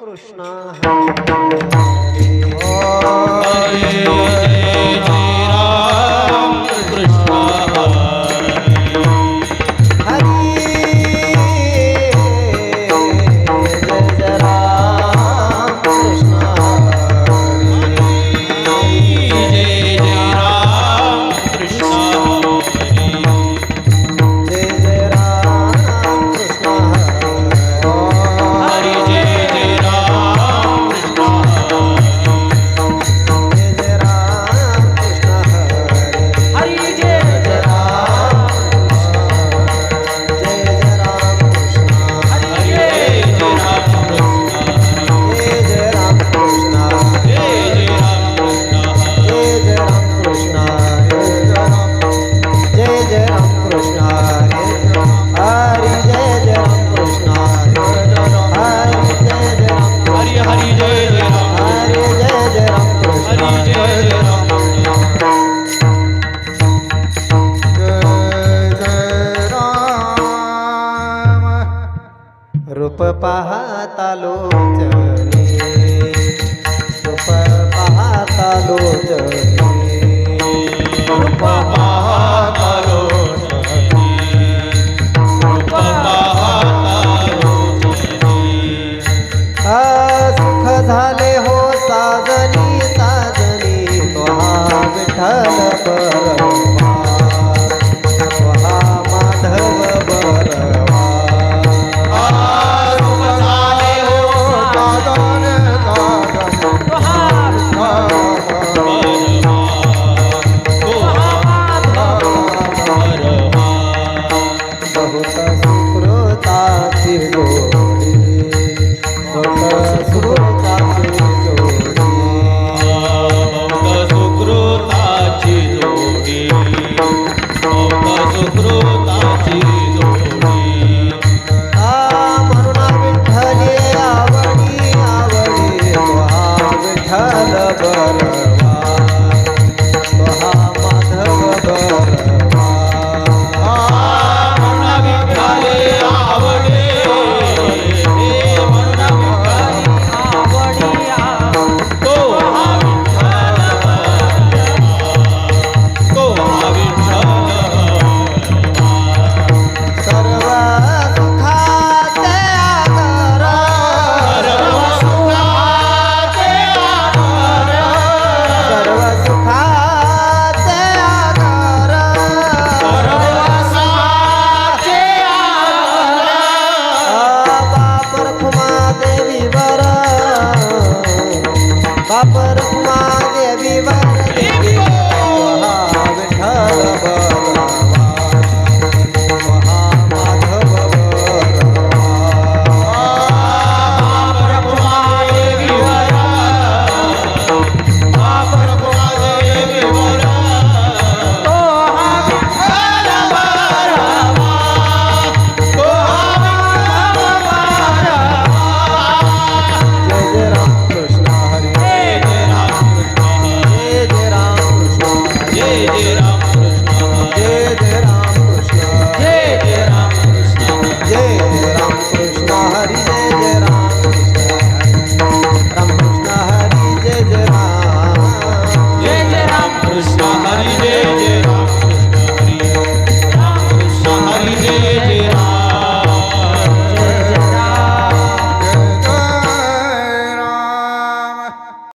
कृष्ण। रूप पाहता लोचने रूप पाहता लोचने. रूप पाहता झाले हो साजनी साजनी तो हा विठ्ठल पर dobro ta ci do पर माँ देवी वर